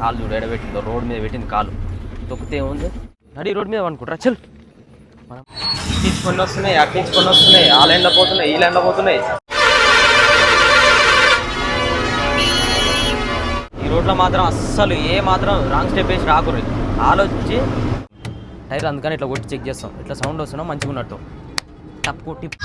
కాలు చూడు ఎడ రోడ్ మీద పెట్టింది కాలు. తొక్కితే ఏముంది? నడి రోడ్ మీద అనుకుంటారా చల్. మనం తీసుకొని వస్తున్నాయి అటు వస్తున్నాయి ఆ లైన్లో పోతున్నాయి ఈ లైన్లో పోతున్నాయి. ఈ రోడ్లో మాత్రం అస్సలు ఏ మాత్రం రాంగ్ స్టెప్ వేసి రాకూడదు. ఆలోచించి టైర్ అందుకని ఇట్లా కొట్టి చెక్ చేస్తాం. ఇట్లా సౌండ్ వస్తున్నాం మంచిగా ఉన్నట్టు తప్పు టిప్.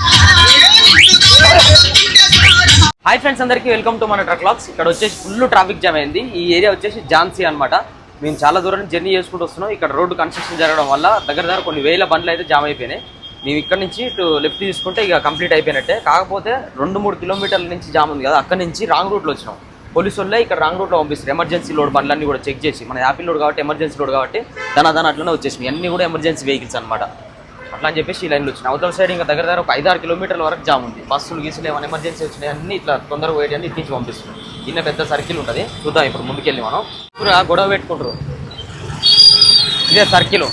హాయ్ ఫ్రెండ్స్ అందరికీ వెల్కమ్ టు మన ట్రక్ లాక్స్ ఇక్కడ వచ్చేసి ఫుల్ ట్రాఫిక్ జామ్ అయింది. ఈ ఏరియా వచ్చేసి ఝాన్సీ అనమాట మేము చాలా దూరం జర్నీ చేసుకుంటూ వస్తున్నాం. ఇక్కడ రోడ్డు కన్స్ట్రక్షన్ జరగడం వల్ల దగ్గర దగ్గర కొన్ని వేల బండ్లు అయితే జామ్ అయిపోయినాయి. మేము ఇక్కడ నుంచి ఇటు లెఫ్ట్ తీసుకుంటే ఇక కంప్లీట్ అయిపోయినట్టే. కాకపోతే రెండు మూడు కిలోమీటర్ల నుంచి జామ్ ఉంది కదా అక్కడ నుంచి రాంగ్ రూట్లో వచ్చినాం. పోలీసు వాళ్ళే ఇక్కడ రాంగ్ రూట్లో పంపిస్తారు. ఎమర్జెన్సీ లోడ్ బండ్లన్నీ కూడా చెక్ చేసి. మన యాపిల్ లోడ్ కాబట్టి ఎమర్జెన్సీ లోడ్ కాబట్టి దాని దాని అట్లనే వచ్చేసినాయి. అన్నీ కూడా ఎమర్జెన్సీ వెహికల్స్ అనమాట అట్లా అని చెప్పేసి ఈ లైన్లో వచ్చినాయి. అవతల సైడ్ ఇంకా దగ్గర దగ్గర ఒక ఐదారు కిలోమీటర్ల వరకు జామ్ ఉంది. బస్సులు గీసులు ఏమైనా ఎమర్జెన్సీ వచ్చినాయి అన్ని ఇట్లా తొందరగా పోయేటి అన్ని ఇట్టించి ఇన్న పెద్ద సర్కిల్ ఉంటుంది. చూద్దాం ఇప్పుడు ముందుకెళ్ళి మనం. ఇప్పుడు గొడవ పెట్టుకుంటారు. ఇదే సర్కిల్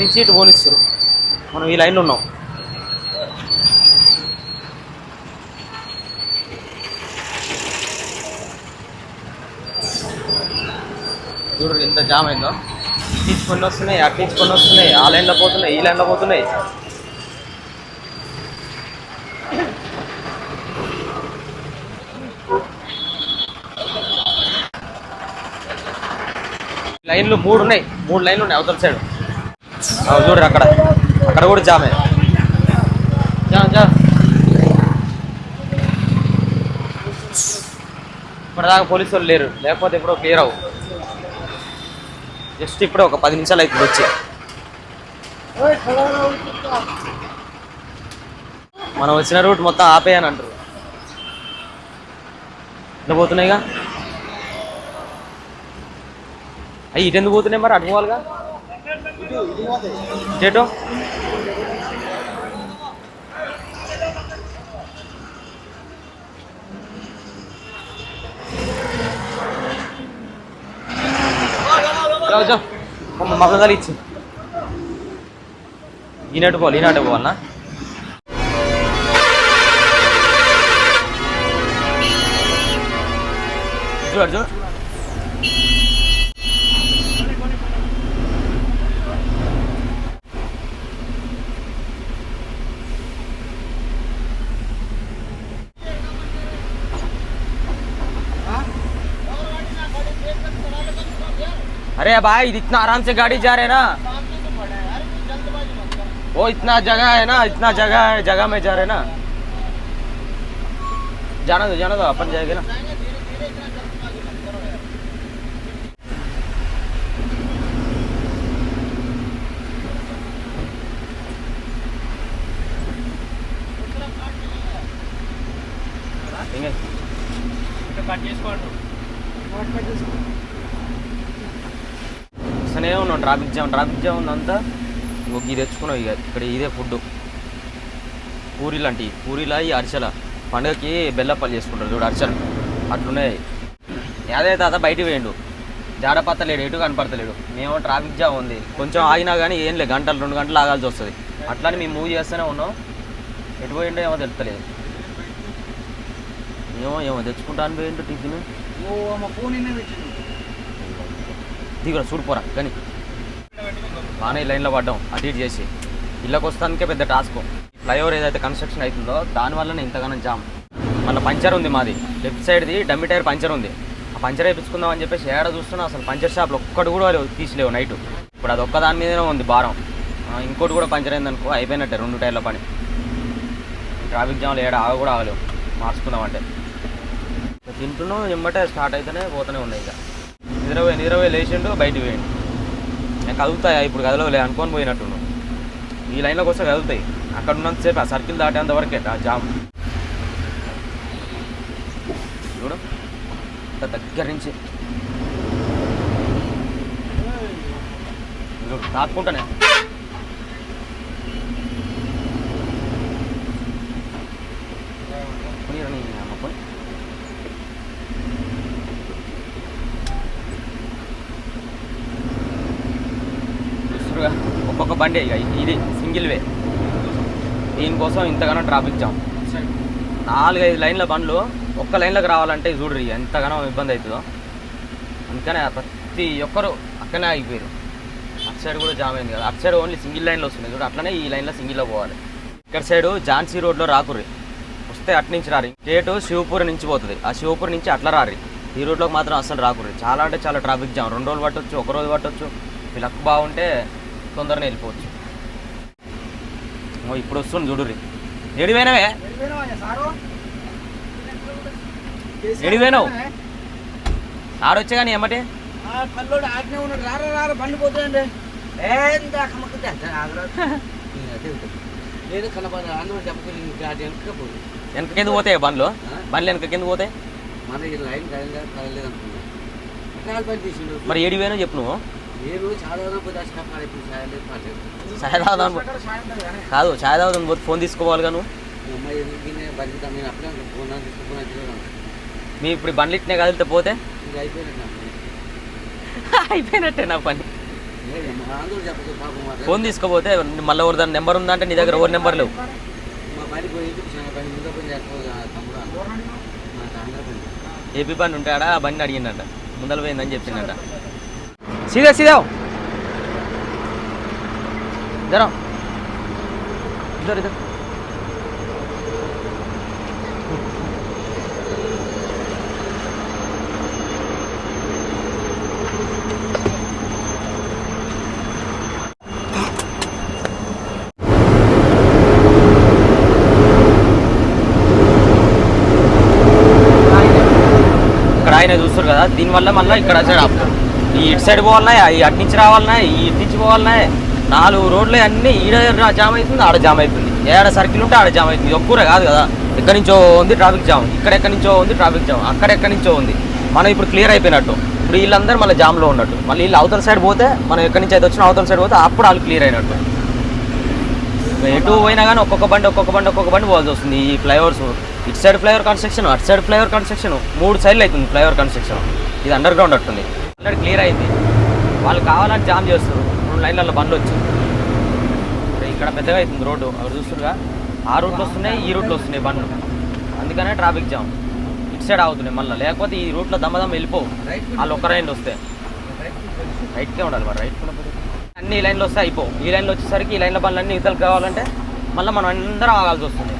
నుంచి ఇటు పోనిస్తారు. మనం ఈ లైన్లో ఉన్నాం. చూడు ఎంత జామ్ అయిందో. తీసుకొని వస్తున్నాయి అటు తీసుకొని వస్తున్నాయి ఆ లైన్లో పోతున్నాయి ఈ లైన్లో పోతున్నాయి. లైన్లు మూడు ఉన్నాయి మూడు లైన్లు ఉన్నాయి అవతల సైడ్. చూడరు అక్కడ అక్కడ కూడా జామే. జా. ఇప్పటిదాకా పోలీసు వాళ్ళు లేరు లేకపోతే ఎప్పుడో క్లియర్ అవ్వు. జస్ట్ ఇప్పుడే ఒక పది నిమిషాలు అవుతుంది వచ్చి. మనం వచ్చిన రూట్ మొత్తం ఆపేయని అంటారు. ఇట్లా పోతున్నాయిగా? అయ్యి ఇటెందుకు ఎందుకు పోతున్నాయి మరి? అటు పోవాలిగా? যাও যাও। মাথা দাঁড়িয়েছি ইনাটে বল ইনাটে বল না? জোর জোর। अरे भाई, इतना आराम से गाड़ी जा रहे ना। वो इतना जगह है ना, इतना जगह है, जगह में जा रहे ना। जाना दो जाना दो, अपन जाएँगे ना। వస్తూనే ఉన్నాం ట్రాఫిక్ జామ్ ట్రాఫిక్ జామ్ ఉందంతా. ఇంకొక ఇది తెచ్చుకున్నాం ఇక ఇక్కడ ఇదే ఫుడ్ పూరి లాంటివి పూరిలా ఈ అరిసెల. పండుగకి బెల్లపల్లి చేసుకుంటారు చూడు అరిసెలు. అట్లున్నాయి. అదే తాత బయటికి వేయండు జాడపత్తలేడు ఎటు కనపడతలేడు. మేము ట్రాఫిక్ జామ్ ఉంది. కొంచెం ఆగినా కానీ ఏం లేదు గంటలు రెండు గంటలు ఆగాల్సి వస్తుంది. అట్లానే మేము మూవ్ చేస్తూనే ఉన్నాం. ఎటు పోయిండో ఏమో తెలుపుతలేదు ఏమో ఏమో తెచ్చుకుంటాను పోయిండు టిఫిన్. దిగురా చూడిపోరా కానీ బాగానే లైన్లో పడ్డాం అటు ఇటు చేసి. ఇళ్ళకి వస్తానికే పెద్ద టాస్క్. ఫ్లైఓవర్ ఏదైతే కన్స్ట్రక్షన్ అవుతుందో దానివల్లనే ఇంతగానో జామ్. మళ్ళీ పంచర్ ఉంది మాది లెఫ్ట్ సైడ్ది డమ్మి టైర్ పంచర్ ఉంది. ఆ పంచర్ వేయించుకుందాం అని చెప్పేసి ఏడ చూస్తున్నా అసలు పంచర్ షాప్లో ఒక్కటి కూడా లేవు, తీసిలేవు నైట్. ఇప్పుడు అది ఒక్క దాని మీదనే ఉంది భారం. ఇంకోటి కూడా పంచర్ అయిందనుకో అయిపోయినట్టే రెండు టైర్ల పని. ట్రాఫిక్ జామ్లో ఏడ ఆగ కూడా ఆగలేవు మార్చుకుందామంటే. అంటే తింటున్నాం ఎంబటే స్టార్ట్ అయితేనే పోతూనే ఉన్నాయి ఇక. నిద్రపోయి నిద్రపోయి లేచిండు బయటికి పోయిండు. నేను కదులుతాయి ఇప్పుడు కదలవులే అనుకొని పోయినట్టున్నాను ఈ లైన్లోకి వస్తే కదులుతాయి. అక్కడ ఉన్నంతసేపు ఆ సర్కిల్ దాటేంత వరకే ఆ జామ్. చూడు అంత దగ్గర నుంచి. దాక్కుంటానే తాకుంటానే పోనీరా నీ అమ్మ పోనీ. చూస్తురుగా ఒక్కొక్క బండి ఇక ఇది సింగిల్ వే. దీనికోసం ఇంతగానో ట్రాఫిక్ జామ్ నాలుగైదు లైన్ల బండ్లు ఒక్క లైన్లోకి రావాలంటే చూడరు ఎంతగానో ఇబ్బంది అవుతుందో. అందుకనే ప్రతి ఒక్కరు అక్కడనే ఆగిపోయారు అటు సైడ్ కూడా జామ్ అయింది కదా. అటు సైడ్ ఓన్లీ సింగిల్ లైన్లో వస్తుంది చూడు. అట్లనే ఈ లైన్లో సింగిల్లో పోవాలి. ఇక్కడ సైడ్ ఝాన్సీ రోడ్లో రాకుర్రి. వస్తే అటు నుంచి రారి. గేటు శివపూర్ నుంచి పోతుంది. ఆ శివపూర్ నుంచి అట్లా రారి. ఈ రోడ్లోకి మాత్రం అస్సలు రాకుర్రి. చాలా అంటే చాలా ట్రాఫిక్ జామ్ రెండు రోజులు పట్టొచ్చు ఒక రోజు పట్టొచ్చు. మీ లక్ బాగుంటే తొందరనే వెళ్ళిపోవచ్చు. ఇప్పుడు వస్తుంది చూడుర్రి. ఏడిపోయినవే ఎడిపోయినావు ఆడొచ్చే కానీ ఏమటే పల్లోడు ఉన్నాడు. రారా రారా బండి పోతుందండి. లేదు కనపడ వెనక పోదు. వెనక కింద పోతాయి బండ్లు? బండ్లు వెనక కింద పోతాయి? మన లైన్ కదలేదు మరి ఏడిపోయినావు చెప్పు నువ్వు. ఛాయ్ తాగుదాం కాదు. ఛాయ్ తాగుదాం పోతే ఫోన్ తీసుకోవాలి వచ్చినాను మీ ఇప్పుడు బండ్లు ఇట్నే కదిలితే పోతే? అయిపోయినట్టు నా పని. ఫోన్ తీసుకోపోతే మళ్ళీ ఎవరి దాని నెంబర్ ఉందంటే నీ దగ్గర ఎవరి నెంబర్ లేవు. ఏపీ బండి ఉంటాడా? ఆ బండి అడిగిందంట. ముందర పోయిందని చెప్పిందంట. సీదా సీదా జరా ఇద్దరు ఇద్దరు ఇక్కడ ఆయన చూస్తారు కదా దీనివల్ల మళ్ళీ ఇక్కడ సైడ్ ఆపుతారు ఈ ఇటు సైడ్ పోవాలన్నా ఈ అటు నుంచి రావాలన్నా ఈ ఇటు నుంచి పోవాలన్నా నాలుగు రోడ్లు అన్నీ ఈడ జామ్ అవుతుంది ఆడ జామ్ అవుతుంది. ఏడ సర్కిల్ ఉంటే ఆడ జామ్ అవుతుంది. ఒక్కూర కాదు కదా. ఎక్కడి నుంచో ఉంది ట్రాఫిక్ జామ్. ఇక్కడ ఎక్కడి నుంచో ఉంది ట్రాఫిక్ జామ్. అక్కడ ఎక్కడి నుంచో ఉంది. మనం ఇప్పుడు క్లియర్ అయిపోయినట్టు. ఇప్పుడు వీళ్ళందరూ మళ్ళీ జామ్లో ఉన్నట్టు. మళ్ళీ వీళ్ళు అవతల సైడ్ పోతే మనం ఎక్కడి నుంచి అయితే వచ్చిన అవతల సైడ్ పోతే అప్పుడు వాళ్ళు క్లియర్ అయినట్టు. ఎటు పోయినా కానీ ఒక్కొక్క బండి ఒక్కొక్క బండి ఒక్కొక్క బండి పోవాల్సి వస్తుంది. ఈ ఫ్లైఓవర్స్ ఇటు సైడ్ ఫ్లైఓవర్ కన్స్ట్రక్షన్ అటు సైడ్ ఫ్లైఓవర్ కన్స్ట్రక్షన్. మూడు సైడ్లు అవుతుంది ఫ్లైఓవర్ కన్స్ట్రక్షన్. ఇది అండర్ గ్రౌండ్ అట్టుంది. ఆల్రెడీ క్లియర్ అయింది. వాళ్ళు కావాలని జామ్ చేస్తారు రెండు లైన్లలో బండ్లు వచ్చి. ఇక్కడ పెద్దగా అవుతుంది రోడ్డు. అక్కడ చూస్తుండగా ఆ రూట్లో వస్తున్నాయి ఈ రూట్లో వస్తున్నాయి బండ్లు. అందుకనే ట్రాఫిక్ జామ్. ఇటు సైడ్ అవుతున్నాయి మళ్ళీ. లేకపోతే ఈ రూట్లో దమ్మదమ్మ వెళ్ళిపోవు వాళ్ళు ఒక్క లైన్లు వస్తే. రైట్కే ఉండాలి మరి రైట్ అన్ని ఈ లైన్లో వస్తే అయిపోవు ఈ లైన్లో వచ్చేసరికి ఈ లైన్ల బండ్లు అన్ని ఇతరులకు కావాలంటే మళ్ళీ మనం అందరం ఆగాల్సి వస్తుంది.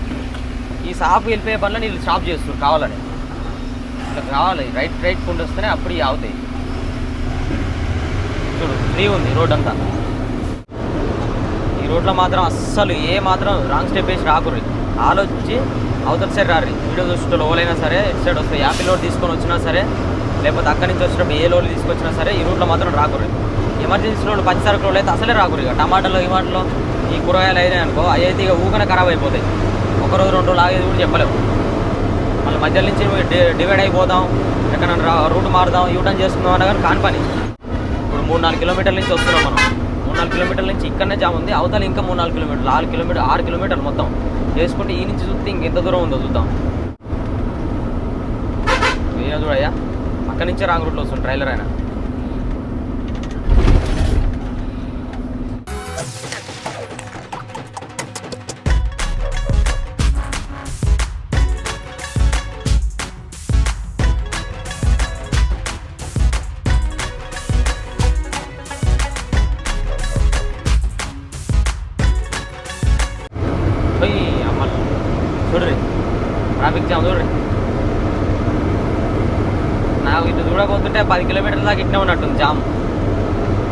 ఈ షాప్ వెళ్ళిపోయే బండ్లని వీళ్ళు స్టాప్ చేస్తారు కావాలని. ఇట్లా కావాలి. రైట్ రైట్ కుండా వస్తేనే అప్పుడు ఇవి అవుతాయి చూడు ఫ్రీ ఉంది రోడ్ అంతా. ఈ రోడ్లో మాత్రం అస్సలు ఏ మాత్రం రాంగ్ స్టెప్ వేసి రాకుర్రి. ఆలోచించి అవతల సైడ్ రారి వీడియో చూసిన లోలైనా సరే ఇటు సైడ్ వస్తే యాపిల్ లోడ్ తీసుకొని వచ్చినా సరే లేకపోతే అక్కడి నుంచి వచ్చినప్పుడు ఏ లోడ్ తీసుకొచ్చినా సరే ఈ రూట్లో మాత్రం రాకుర్రి. ఎమర్జెన్సీ రోడ్లు పచ్చి సరుకు అయితే అసలే రాకుర్రి ఇక. టమాటాలు గిమాటలు ఈ కూరగాయలు అయినాయి అనుకో అవి అయితే ఇక ఊకనే ఖరాబ్ అయిపోతాయి. ఒక రోజు రెండు రోజులు ఆగేది కూడా చెప్పలేము మళ్ళీ మధ్యలో నుంచి డివైడ్ అయిపోదాం. ఎక్కడ రూట్ మారుదాం యూటర్న్ చేసుకుందాం అన్నా కానీ కాని పని. మూడు నాలుగు కిలోమీటర్ల నుంచి వస్తున్నాం మనం. మూడు నాలుగు కిలోమీటర్ల నుంచి ఇక్కడనే జామ్ ఉంది. అవతల ఇంకా మూడు నాలుగు కిలోమీటర్లు. ఆరు కిలోమీటర్ ఆరు కిలోమీటర్లు మొత్తం. చేసుకుంటే ఈ నుంచి చూస్తే ఇంకెంత దూరం ఉందో చూద్దాం. ఈయన చూడయ్యా అక్కడి నుంచే రాంగ్ రూట్లో వస్తుంది ట్రైలర్ అయినా.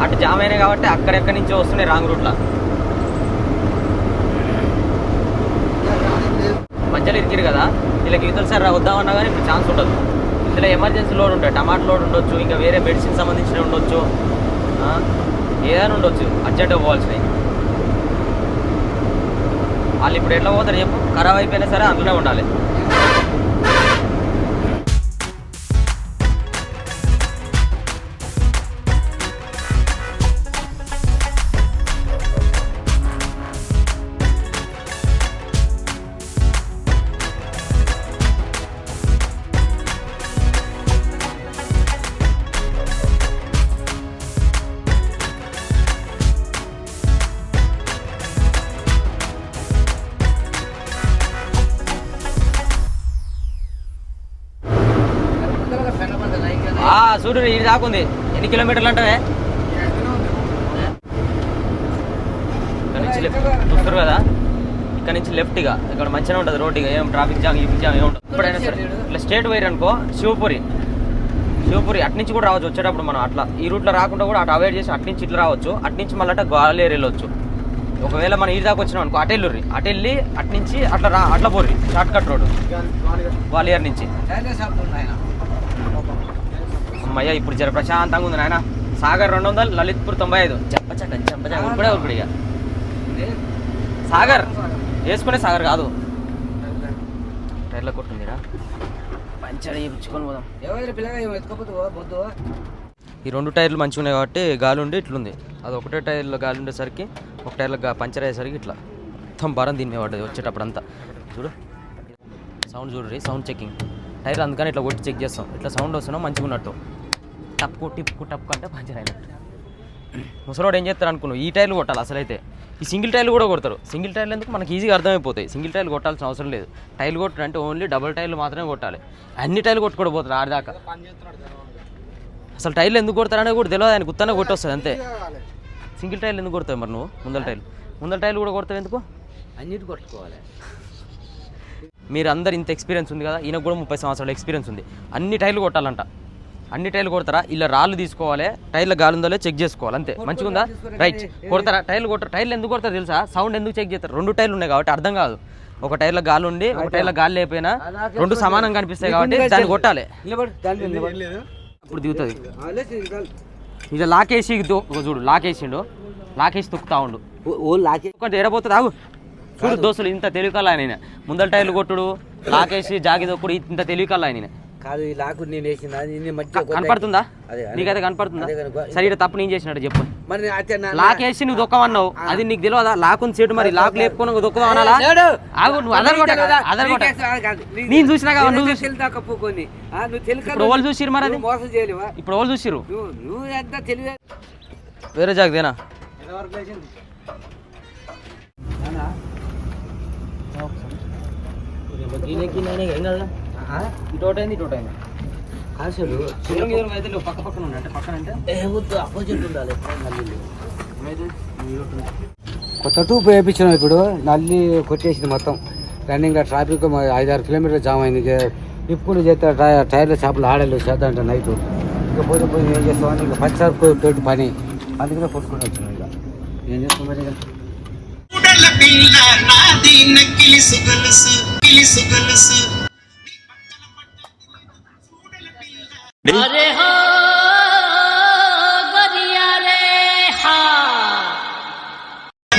అటు జామ్ అయినాయి కాబట్టి అక్కడెక్కడి నుంచి వస్తున్నాయి రాంగ్ రూట్లో. మధ్యలో ఇరికిరు కదా? వీళ్ళకి ఇవతల సార్ వద్దామన్నా కానీ ఇప్పుడు ఛాన్స్ ఉండదు. ఇందులో ఎమర్జెన్సీ లోడ్ ఉంటాయి టమాటా లోడ్ ఉండొచ్చు ఇంకా వేరే మెడిసిన్ సంబంధించినవి ఉండొచ్చు ఏదైనా ఉండొచ్చు అర్జెంట్గా పోవాల్సినవి. వాళ్ళు ఇప్పుడు ఎట్లా పోతారు చెప్పు? ఖరాబ్ అయిపోయినా సరే అందులో ఉండాలి. చూడు ఇది దాకుంది. ఎన్ని కిలోమీటర్లు అంటే ఇక్కడ నుంచి లెఫ్ట్ చూస్తారు కదా? ఇక్కడ నుంచి లెఫ్ట్ ఇక. ఇక్కడ మంచిగా ఉంటుంది రోడ్ ఇక. ఏం ట్రాఫిక్ జామ్ ఈ జామ్ ఏం ఉండదు. ఎప్పుడైనా సరే ఇట్లా స్టేట్ వైర్ అనుకో శివపురి. శివపురి అట్నుంచి కూడా రావచ్చు. వచ్చేటప్పుడు మనం అట్లా ఈ రూట్లో రాకుండా కూడా అటు అవాయిడ్ చేసి అట్నుంచి ఇట్లా రావచ్చు. అట్నుంచి మళ్ళీ అట్లా గ్వాలియర్ వెళ్ళొచ్చు ఒకవేళ మనం ఈ దాకా వచ్చినాం అనుకో అటు వెళ్ళుర్రి. అటు వెళ్ళి అట్నుంచి అట్లా రా అట్లా పోర్రి. షార్ట్ కట్ రోడ్ గ్వాలియర్ నుంచి. అమ్మయ్య ఇప్పుడు జర ప్రశాంతంగా ఉంది నాయన. సాగర్ రెండు వందలు లలిత్పూర్ తొంభై ఐదు. చెప్పచక్క చెప్పచక్క ఇప్పుడే ఇప్పుడు ఇక. సాగర్. వేసుకునే సాగర్ కాదు. టైర్లో కొట్టుందిరా. పంచర్ చేయించుకొని పోదాం. పిల్లగా ఈ రెండు టైర్లు మంచిగా ఉన్నాయి కాబట్టి గాలి ఉండి ఇట్లుంది. అది ఒకటే టైర్లో గాలి ఉండేసరికి ఒక టైర్లో గా- పంచర్ అయ్యేసరికి ఇట్లా మొత్తం భారం దీని మీద పడ్డది వచ్చేటప్పుడు అంతా చూడు. సౌండ్ చూడండి సౌండ్ చెకింగ్ టైర్ అందుకని ఇట్లా కొట్టి చెక్ చేస్తాం. ఇట్లా సౌండ్ వస్తున్నా మంచిగా ఉన్నట్టు టప్పు టిప్పు టప్పు అంటే పంచర్ అయినట్టు ముసలోడు ఏం చేస్తారు అనుకున్నావు? ఈ టైర్లు కొట్టాలి అసలైతే. ఈ సింగిల్ టైర్లు కూడా కొడతారు. సింగిల్ టైర్లు ఎందుకు? మనకి ఈజీగా అర్థమైపోతాయి. సింగిల్ టైర్లు కొట్టాల్సిన అవసరం లేదు. టైర్లు కొట్టడం అంటే ఓన్లీ డబుల్ టైర్లు మాత్రమే కొట్టాలి. అన్ని టైర్లు కొట్టుకోవడం పోతారు ఆడదాకా అసలు టైర్లు ఎందుకు కొడతారనే కూడా తెలియదు. ఆయన గుత్తానే కొట్టొస్తుంది అంతే. సింగిల్ టైర్లు ఎందుకు కొడతావు మరి నువ్వు? ముందల టైర్లు. ముందల టైర్లు కూడా కొడతావు ఎందుకు? అన్నిటి కొట్టుకోవాలి. మీరు అందరు ఇంత ఎక్స్పీరియన్స్ ఉంది కదా? ఈయనకు కూడా ముప్పై సంవత్సరాల ఎక్స్పీరియన్స్ ఉంది. అన్ని టైర్లు కొట్టాలంట. అన్ని టైర్లు కొడతారా? ఇలా రాళ్ళు తీసుకోవాలి టైర్ల గాలి ఉందో లేదో చెక్ చేసుకోవాలి అంతే. మంచిగా ఉందా రైట్ కొడతారా? టైర్లు కొడతారు టైర్లు ఎందుకు కొడతారు తెలుసా? సౌండ్ ఎందుకు చెక్ చేస్తారు? రెండు టైర్లు ఉన్నాయి కాబట్టి అర్థం కాదు. ఒక టైర్లో గాలి ఉండి ఒక టైర్లో గాలి లేకపోయినా రెండు సమానంగా కనిపిస్తాయి కాబట్టి దాన్ని కొట్టాలి. ఇప్పుడు దిగుతుంది. ఇది లాకేసి చూడు లాకేసిండు. లాకేసి తొక్కుతా ఉండు. ఒకటి ఎడపోతుంది ఆగు చూడు దోస్తులు ఇంత తెలివికల్లా ఆయన ముందల టైర్లు కొట్టుడు లాకేసి జాగి దొక్కుడు ఇంత తెలివికల్లా ఆయన కాదు ఈ లాకు నేను వేసిన ఇది మధ్య కనపడుతుందా. నీకైతే కనపడుతుందా. సరే ఇక్కడ తప్పు నేను చేసినట్టు చెప్పు. మరి నా- లాకేసి నువ్వు దొక్కమన్నావు. అది నీకు తెలియదా? లాకుని సీటు మరి లాక్ లేపుకొని దొక్కుదాం అనాలా. ఆగు నువ్వు అదర్ కొట్ట అదర్ కొట్ట నేను చూసినా కదా, నువ్వు. ఆ, నువ్వు తెలియక ఇప్పుడు ఎవరు చూసిర్రు మరి అది? మోసం చేయలేవా? ఇప్పుడు ఎవరు చూసిర్రు. నువ్వు ఎంత తెలివి వేరే జాగదేనా ఇటోటైంది ఇటోటైంది. అసలు పక్క పక్కన ఉన్నాయి అంటే పక్కన అంటే ఏమొద్దు అపోజిట్ ఉండాలి నల్లి. కొత్త టూప్ వేయించినాం ఇప్పుడు నల్లి కొట్టేసింది మొత్తం. రన్నింగ్ ట్రాఫిక్ ఐదు ఆరు కిలోమీటర్లు జామ్ అయింది. ఇక ఇప్పుడు చేస్తే టై- టైర్ల చేపలు ఆడలేదు చేద్దాం అంటే నైట్. ఇక పోతే పోయి ఏం చేస్తామని ఇక పచ్చారు తోటి పని. అందుకనే కొట్టుకుని వచ్చినాం ఇక. ఏం చేస్తాం మరి ఇక? ఉడల పిల్ల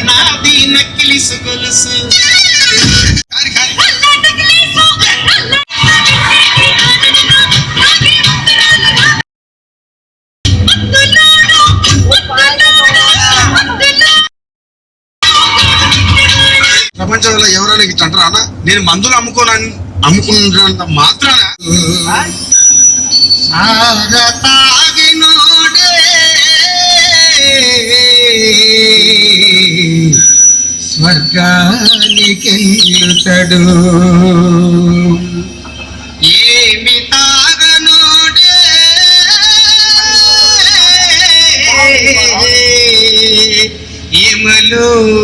నాది నక్కిలి సుగలుసు. కిలిసు గొలుసు ప్రపంచంలో ఎవరైనా ఇట్లా అంటారా నేను మందులు అమ్ముకోనని అమ్ముకున్నంత మాత్రాన సాగతాగినోడే. స్వర్గానికెళ్ళుతడు. ఏమి తాగనోడే. యమలోకమిల్లుతడు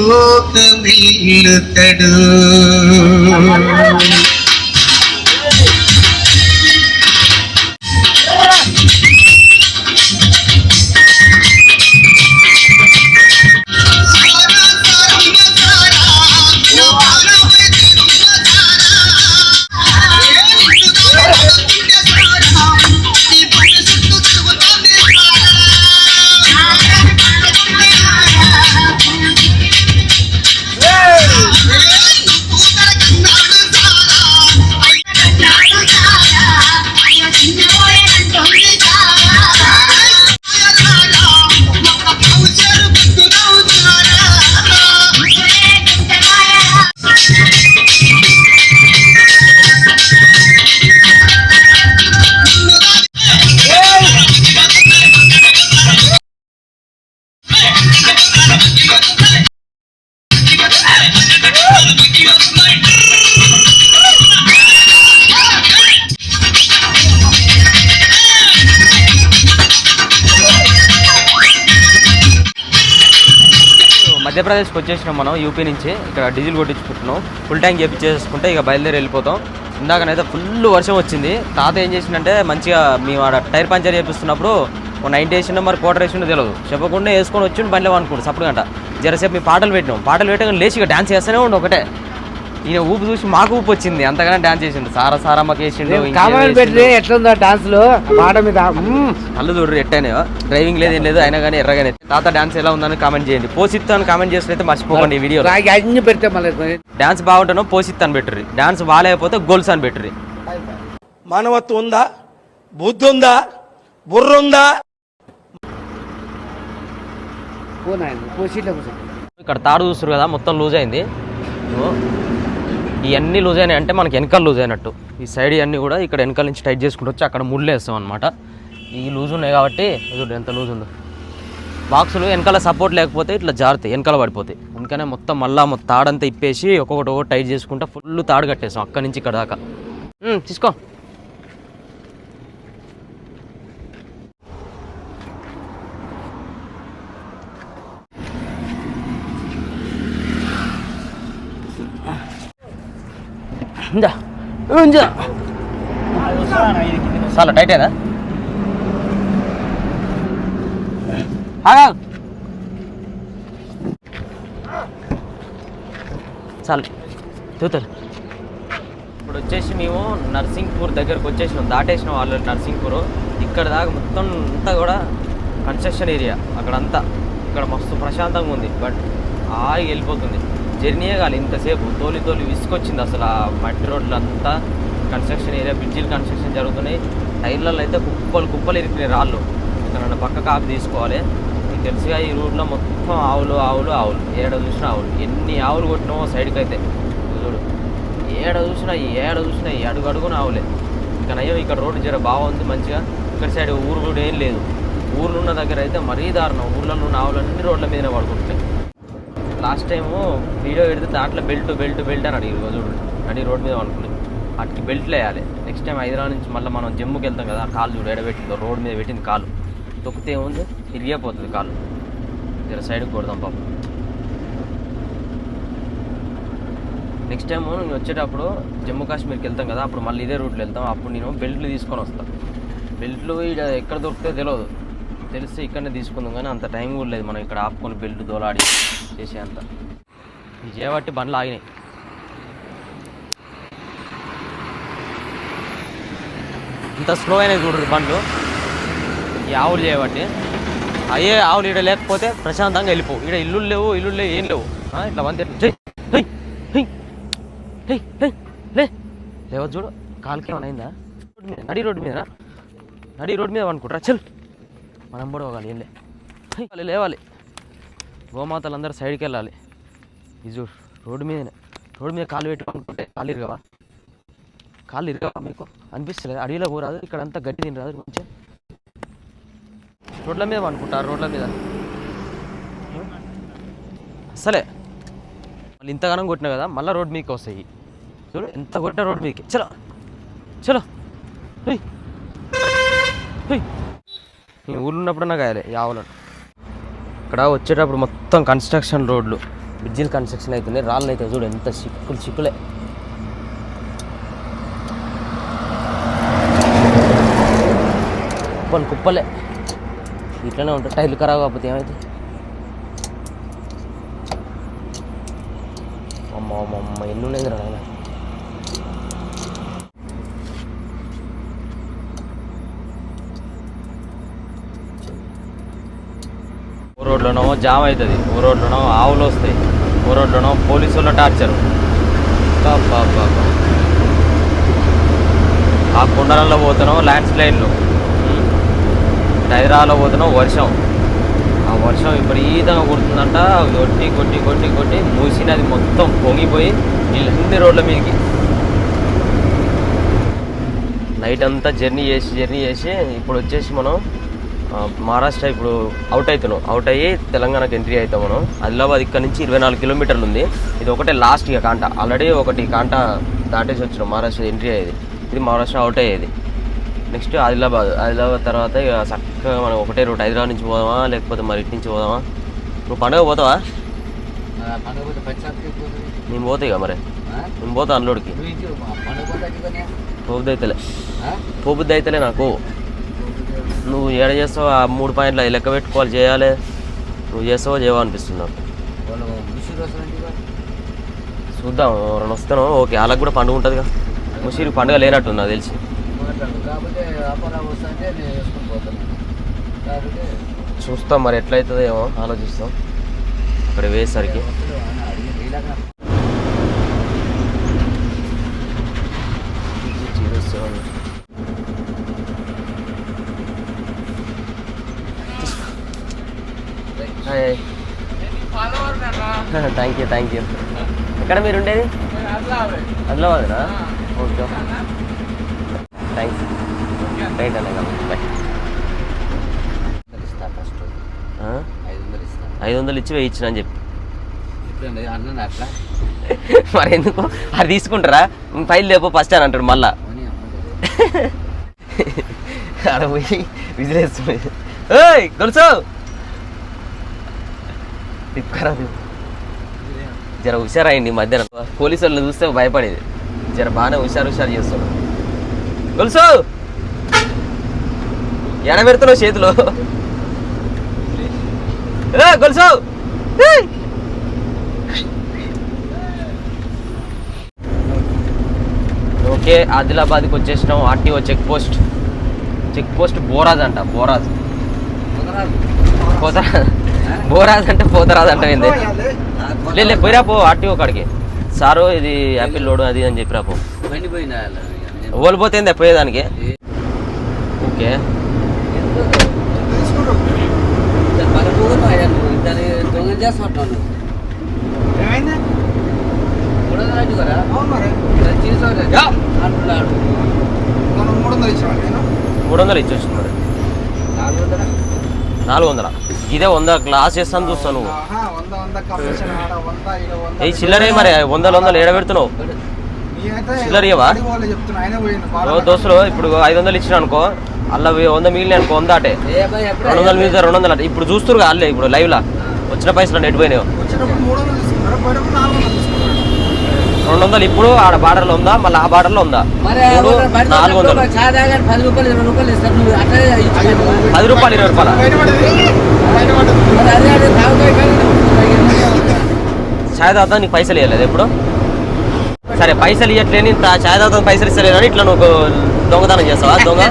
మధ్యప్రదేశ్కి వచ్చేసినాం మనం యూపీ నుంచి. ఇక్కడ డీజిల్ కొట్టించుకుంటున్నాం. ఫుల్ ట్యాంక్ చేపించేసుకుంటే ఇక బయలుదేరి వెళ్ళిపోతాం. ఇందాకనైతే ఫుల్ వర్షం వచ్చింది. తాత ఏం చేసిందంటే మంచిగా మేము ఆడ టైర్ పంచర్ చేపిస్తున్నప్పుడు ఓ నైన్టీ వేసిండో మరి క్వార్టర్ వేసిండో తెలియదు చెప్పకుండా వేసుకొని వచ్చి బండిలో అనుకోండి సప్పుడు గంట జరసేపు మీ పాటలు పెట్టినాం. పాటలు పెట్టగానే లేచి ఇక డాన్స్ చేస్తూనే ఉండు ఒకటే. ఈయన ఊపు చూసి మాకు ఊపు వచ్చింది. అంతగానే డాన్స్ చేసిండు. సారా సారమ్మకి వేసిండు ఇంకేదో కామెంట్ పెట్టి వేసిండు. ఎట్లుందో డాన్స్లో? పాట మీద. కళ్ళు చూడరు ఎట్టనే డ్రైవింగ్ లేదు ఏం లేదు అయినా కానీ ఎర్రగానే. తాత డాన్స్ ఎలా ఉందని కామెంట్ చేయండి. పోసిత్తాను కామెంట్ చేసినైతే మర్చిపోకండి ఈ వీడియో అన్ని పెడితే మళ్ళీ డాన్స్ బాగుంటానో పోసిత్తాను పెట్టుర్రి. డాన్స్ బాగాలేకపోతే గోల్స్ అని పెట్టుర్రి. మానవత్వం ఉందా? బుద్ధి ఉందా? బుర్ర ఉందా? ఇక్కడ తాడు చూస్తారు కదా మొత్తం లూజ్ అయింది. ఇవన్నీ లూజ్ అయినాయి అంటే మనకి వెనకాల లూజ్ అయినట్టు. ఈ సైడ్ ఇవన్నీ కూడా ఇక్కడ వెనకాల నుంచి టైట్ చేసుకుంటూ వచ్చి అక్కడ ముళ్ళు వేస్తాం అనమాట ఈ లూజ్ ఉన్నాయి కాబట్టి చూడు ఎంత లూజ్ ఉందో. బాక్సులు వెనకాల సపోర్ట్ లేకపోతే ఇట్లా జారుతాయి వెనకాల పడిపోతాయి. అందుకనే మొత్తం మళ్ళా మొత్తం తాడంతా ఇప్పేసి ఒక్కొక్కటి ఒక్కొక్కటి టైట్ చేసుకుంటా ఫుల్ తాడు కట్టేస్తాం అక్కడి నుంచి ఇక్కడ దాకా. తీసుకో. ఇందా ఉంజా చాలా టైట్ అయినా? ఆగా చాలు చూతారు ఇప్పుడు వచ్చేసి మేము నర్సింగ్పూర్ దగ్గరకు వచ్చేసినాం. దాటేసినాం ఆల్రెడీ నర్సింగ్పూర్. ఇక్కడ దాకా మొత్తం అంతా కూడా కన్స్ట్రక్షన్ ఏరియా. అక్కడంతా. ఇక్కడ మస్తు ప్రశాంతంగా ఉంది. బట్ ఆగి వెళ్ళిపోతుంది. జర్నీయే కాదు ఇంతసేపు తోలి తోలి విసుకొచ్చింది అసలు ఆ మట్టి రోడ్లు అంతా కన్స్ట్రక్షన్ ఏరియా బ్రిడ్జిలు కన్స్ట్రక్షన్ జరుగుతున్నాయి. టైర్లలో అయితే కుప్పలు కుప్పలు ఇరికినాయి రాళ్ళు. ఇక్కడ పక్క కాపు తీసుకోవాలి. మీకు తెలుసుగా ఈ రూట్లో మొత్తం ఆవులు ఆవులు ఆవులు. ఏడ చూసినా ఆవులు. ఎన్ని ఆవులు కొట్టినామో సైడ్కి అయితే చూడు. ఏడ చూసినా ఏడ చూసినా ఈ అడుగు అడుగున ఆవులే. ఇక అయ్యో ఇక్కడ రోడ్డు జర బాగుంది మంచిగా. ఇక్కడ సైడ్ ఊరు కూడా ఏం లేదు. ఊర్లో ఉన్న దగ్గర అయితే మరీ దారుణం. ఊర్లలో ఉన్న ఆవులన్నీ రోడ్ల మీదనే పడుకుంటున్నాయి. లాస్ట్ టైము వీడియో పెడితే దాంట్లో బెల్ట్ బెల్ట్ బెల్ట్ అని అడిగి రోజు అడిగి రోడ్ మీద అనుకున్నాయి వాటికి బెల్ట్లు వేయాలి. నెక్స్ట్ టైం హైదరాబాద్ నుంచి మళ్ళీ మనం జమ్ముకి వెళ్తాం కదా కాలు చూడు ఎడబెట్టిందో రోడ్ మీద పెట్టింది కాలు. తొక్కితే ఏముంది? తిరిగిపోతుంది కాలు. జర సైడ్కి కొడదాం పాపం. నెక్స్ట్ టైం నేను వచ్చేటప్పుడు జమ్మూ కాశ్మీర్కి వెళ్తాం కదా అప్పుడు మళ్ళీ ఇదే రూట్లో వెళ్తాం. అప్పుడు నేను బెల్ట్లు తీసుకొని వస్తాను బెల్ట్లు ఇక్కడ ఎక్కడ దొరికితే తెలియదు తెలిస్తే ఇక్కడనే తీసుకుందాం కానీ అంత టైం కూడా లేదు. మనం ఇక్కడ ఆపుకొని బెల్ట్ దోలాడి చేసే అంత ఈ చేయబట్టి బండ్లు ఆగినాయి. ఇంత స్లో అయినాయి చూడరు బండ్లు. ఈ ఆవులు చేయబట్టి. అయ్యే ఆవులు ఇక్కడ లేకపోతే ప్రశాంతంగా వెళ్ళిపోవు ఇక్కడ ఇల్లు లేవు ఇల్లు లేవు ఏం లేవు. ఇట్లా వంతే లే. లేవ చూడు కాలుకి ఏమైనా అయిందా? రోడ్డు మీద నడి రోడ్డు మీద నడి రోడ్డు మీద అనుకుంటారా చల్. మనం కూడా పోగాలి ఏం లేవాలి లేవాలి. గోమాతలు అందరూ సైడ్కి వెళ్ళాలి ఇది చూడు రోడ్డు మీదనే. రోడ్డు మీద కాలు పెట్టుకుంటే కాలు ఇరగవా? కాళ్ళు ఇరగవా మీకు? అనిపిస్తలేదు. అడవిలో పోరాదు ఇక్కడ అంతా గట్టి తిని రాదు కొంచెం రోడ్ల మీద అనుకుంటారు రోడ్ల మీద. అసలే. మళ్ళీ ఇంతగానం కొట్టినా కదా మళ్ళీ రోడ్ మీకు వస్తాయి. చూడు ఎంత కొట్టినా రోడ్ మీకు చలో. చలో. హెయ్ ఈ ఊళ్ళో ఉన్నప్పుడు నాకు కాయాలి ఈ ఆవులను. ఇక్కడ వచ్చేటప్పుడు మొత్తం కన్స్ట్రక్షన్ రోడ్లు బ్రిడ్జిలు కన్స్ట్రక్షన్ అవుతున్నాయి రాళ్ళు అయితే చూడు ఎంత చిక్కులు చిక్కులే. కుప్పలు కుప్పలే. ఇట్లనే ఉంటాయి టైర్లు ఖరాబ్ కాకపోతే ఏమైతే అమ్మ అమ్మ ఎన్ని ఉన్నాయి రా నాయన ఓ రోడ్లోనో జామ్ అవుతుంది. ఓ రోడ్లోనో ఆవులు వస్తాయి. ఓ రోడ్లోనో పోలీసుల టార్చరు. ఆ కుండలలో పోతున్నాం ల్యాండ్ స్లైడ్లు హైదరాబాద్లో పోతున్నాం వర్షం. ఆ వర్షం విపరీతంగా కుడుతుందంట కొట్టి కొట్టి కొట్టి కొట్టి మూసినది మొత్తం పొంగిపోయి వీళ్ళన్ని రోడ్ల మీదకి. నైట్ అంతా జర్నీ చేసి జర్నీ చేసి ఇప్పుడు వచ్చేసి మనం మహారాష్ట్ర ఇప్పుడు అవుట్ అవుతున్నాం అవుట్ అయ్యి తెలంగాణకి ఎంట్రీ అవుతాం మనం. ఆదిలాబాద్ ఇక్కడ నుంచి ఇరవై నాలుగు కిలోమీటర్లు ఉంది. ఇది ఒకటే లాస్ట్ ఇక కాంట. ఆల్రెడీ ఒకటి కాంట దాటేసి వచ్చినాం. మహారాష్ట్ర ఎంట్రీ అయ్యేది. ఇది మహారాష్ట్ర అవుట్ అయ్యేది. నెక్స్ట్ ఆదిలాబాద్. ఆదిలాబాద్ తర్వాత ఇక చక్కగా మనం ఒకటే రూట్ హైదరాబాద్ నుంచి పోదామా? లేకపోతే మరి ఇటు నుంచి పోదామా? నువ్వు పండగ పోతావా. నేను పోతే ఇక మరి? నేను పోతా అన్లోడ్కి. పోబుద్ది అయితేలే? పోబుద్ది అయితేలే నాకు. నువ్వు ఏడ చేస్తావు ఆ మూడు పాయింట్లు లెక్క పెట్టుకోవాలి చేయాలి. నువ్వు చేస్తావో చేయవో అనిపిస్తుంది నాకు. ఇవాళ. చూద్దాం ఎవరైనా వస్తాను ఓకే వాళ్ళకి కూడా పండుగ ఉంటుందిగా. ముషీరు పండుగ లేనట్టు నాకు తెలిసి. చూస్తాం మరి ఎట్లయితుందో ఏమో ఆలోచిస్తాం. అక్కడ వేసేసరికి వస్తాడు అని అడిగి ఇలాగా థ్యాంక్ యూ థ్యాంక్ యూ ఎక్కడ మీరు ఉండేది? ఆదిలాబాదేనా ఓకే థ్యాంక్స్ రైట్ అన్న బాయ్ ఐదు వందలు ఇచ్చి వెయ్యి ఇచ్చిన అని చెప్పి. మరి ఎందుకు? అది తీసుకుంటారా? ఫైల్ లేపో ఫస్ట్ అని అంటాడు మళ్ళా. ఆడ పోయి విజిలేస్తుంది. ఏయ్ గొలుసు! తిప్పుకరా జర హుషారైంది ఈ మధ్యన. పోలీసు వాళ్ళని చూస్తే భయపడేది. జర బాగానే హుషారు హుషారు చేస్తాడు గొలుసు! ఎడ పెడుతున్నావు చేతిలో? గొలుసు! ఓకే ఆదిలాబాద్కి వచ్చేసినాం. RTO check post check post Boraj. అంట బోరాజ్. పోతరాజ్ బోరాజ్ అంటే పోతరాజ్. అంటే ఏంది లే లే, పోయిరా పో ఆర్టీఓ కాడికి. సారు ఇది యాపిల్ లోడు అది అని చెప్పిరా పో. పోయినా ఓలిపోతే పోయేదానికి. ఓకే. మూడు వందలు ఇచ్చేస్తుంది మరి నాలుగు వందల? నాలుగు వందల? ఇదే వంద గ్లాస్ చేస్తాను చూస్తాను. నువ్వు ఏ చిల్లరే మరి వందలు వందలు ఏడ పెడుతున్నావు? చిల్లర దోస్తులు ఇప్పుడు ఐదు వందలు ఇచ్చిన అనుకో అల్ల వంద మిగిలిన అనుకో వంద అటే. రెండు వందలు మిగిలితే రెండు వందలు అటే. ఇప్పుడు చూస్తురు అల్లే ఇప్పుడు లైవ్ లా వచ్చిన పైసలు నెట్ పోయినాయి? రెండు వందలు ఇప్పుడు ఆడ బార్డర్లో ఉందా? మళ్ళీ ఆ బార్డర్లో ఉందా? నాలుగు వందలు. పది రూపాయలు ఇరవై రూపాయలు చాయ్ నువ్వు నీకు పైసలు ఇవ్వలేదు ఎప్పుడు? సరే పైసలు ఇవ్వట్లేని చాయ్ ఛాయ్ పైసలు ఇస్తలేదు అని ఇట్లా నువ్వు దొంగతనం చేస్తావా? దొంగ?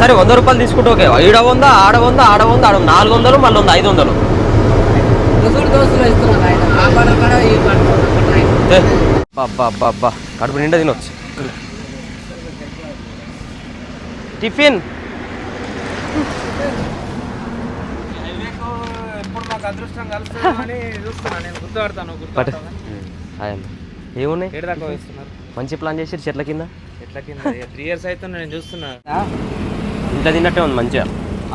సరే వంద రూపాయలు తీసుకుంటే ఓకే. ఈడ వంద ఆడ వంద ఆడ వంద ఆడ వంద. నాలుగు వందలు మళ్ళీ వంద ఐదు వందలు. కడుపు నిండా తినొచ్చు. టిఫిన్ ఎప్పుడు నాకు అదృష్టం కలుస్తుందని చూస్తున్నా నేను. గుర్తుపడతాను పట్టు. గుర్తుపడతాను. హాయ్ అన్న. ఏమున్నాయి? ఏడు దాకా వేస్తున్నారు మంచి ప్లాన్ చేసి చెట్ల కింద? ఎట్లా కింద. త్రీ ఇయర్స్ అయితే నేను చూస్తున్నా. ఇంట్లో తిన్నట్టే ఉంది మంచిగా.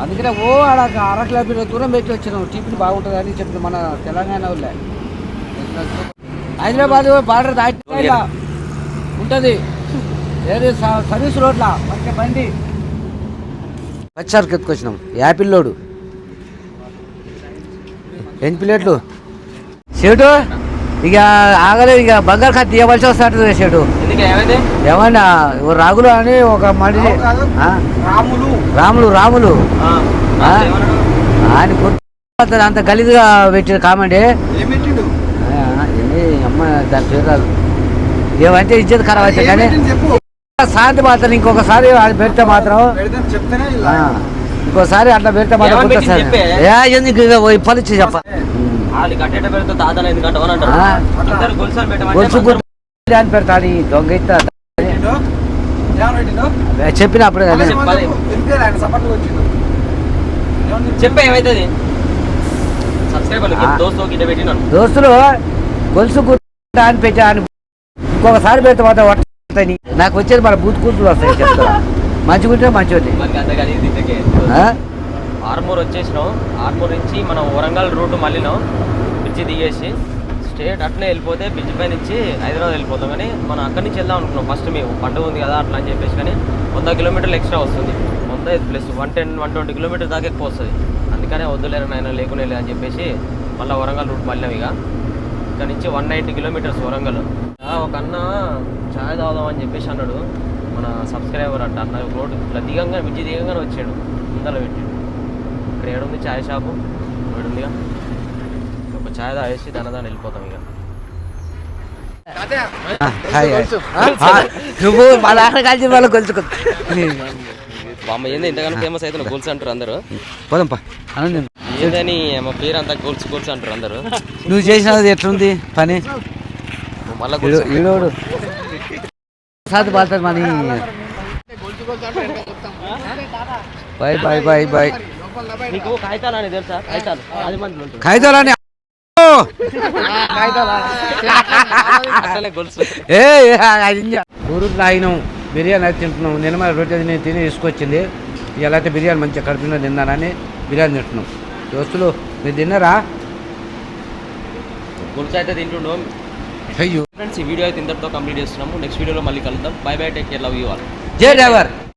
అందుకనే ఓ ఆడ అర కిలోమీటర్ దూరం పెట్టి వచ్చినాం. టిఫిన్ బాగుంటుంది అని చెప్పి మన తెలంగాణ వాళ్ళే. హైదరాబాద్ బార్డర్ దాటి ఉంటుంది. ఏది సర్వీస్ రోడ్లా మంచి బండి. పచ్చారికి ఎత్తుకొచ్చినాం. Apple load. ఎన్ని ప్లేట్లు? షేటు? ఇక ఆగలేదు ఇక బంగారు ఖాతా తీయవలసి వస్తాడు షేటు. ఏమన్నా రాగులు అని ఒక మనిషి? రాములు. రాములు రాములు? ఆయన గుర్తు అంత గలీజ్గా పెట్టిన కామెండి. అమ్మ దాని పేరు రాదు. ఏమంటే ఇచ్చేది ఖరాబ్ అయితే కానీ శాంతి మాత్రం ఇంకొకసారి అది పెడితే మాత్రం చెప్తేనే. ఇంకోసారి అట్లా పెడితే మాత్రం నుంచి చెప్ప? గొలుసు పెడతాడు ఈ దొంగ? చెప్పిన అప్పుడే. చెప్పు. ఏమైతుంది? దోస్తులు గొలుసు గుర్తు అని పెట్టి అని ఇంకొకసారి పెడితే మాత్రం వస్తాయి. నాకు వచ్చేది మన బూత్ కూతురు వస్తాయి చెప్తా. మంచిగా ఉంటే మంచిగా ఆర్మూర్ వచ్చేసినాం. ఆర్మూర్ నుంచి మనం వరంగల్ రూట్ మళ్ళీనాం. బ్రిడ్జి దిగేసి స్టేట్ అట్లే వెళ్ళిపోతే బ్రిడ్జ్ పై నుంచి హైదరాబాద్ వెళ్ళిపోతాం. కానీ మనం అక్కడి నుంచి వెళ్దాం అనుకున్నాం. ఫస్ట్ మేము పండుగ ఉంది కదా అట్లా అని చెప్పేసి. కానీ వంద కిలోమీటర్లు ఎక్స్ట్రా వస్తుంది. వంద plus one ten one twenty kilometre దాకా ఎక్కువ వస్తుంది. అందుకనే వద్దులేరు నాయన లేకునే అని చెప్పేసి మళ్ళీ వరంగల్ రూట్ మళ్ళీ ఇక. ఇక్కడ నుంచి వన్ నైంటీ కిలోమీటర్స్ వరంగల్. ఆ, ఒక అన్న ఛాయ్ తాగుదాం అని చెప్పేసి అన్నాడు. మన సబ్స్క్రైబర్ అంట అన్న రోడ్డు ఇట్లా దిగంగా మించి దిగంగానే వచ్చాడు. ముందర పెట్టాడు. ఇక్కడ ఏడుంది ఛాయ్ షాపు? ఏడుందిగా? ఒక ఛాయ్ తాగేసి దాని వెళ్ళిపోతాం ఇక. నువ్వు వాళ్ళ కాల్చి వాళ్ళ అమ్మ ఏంది ఇంతగానో ఫేమస్ అయితే గోల్స్ అంటారు అందరూ. పోదాంపా. అనండి ఏందని మా పేరు అంతా గోల్స్ గోల్స్ అంటారు అందరూ. నువ్వు చేసినది ఎట్లుంది పని? మళ్ళీ ఈడో- ఈడోడు. సాధు మని. బాయ్ బాయ్ బాయ్ బాయ్ కాగితాలు అని తెలుసా? కాగితాలు. పది మంది ఊరు బిర్యానీ అయితే తింటున్నాం. నిన్న రొట్టె తిని తీసుకొచ్చింది. ఇలా అయితే బిర్యానీ మంచిగా కడుపులో తిన్నానని బిర్యానీ తింటున్నాం. దోస్తులు మీరు తిన్నారా? గొలుసు అయితే తింటుండో. అయ్యో. ఫ్రెండ్స్ ఈ వీడియో అయితే ఇంతటితో కంప్లీట్ చేస్తున్నాము. నెక్స్ట్ వీడియోలో మళ్ళీ కలుద్దాం. Bye bye take care love you all. జై డ్రైవర్.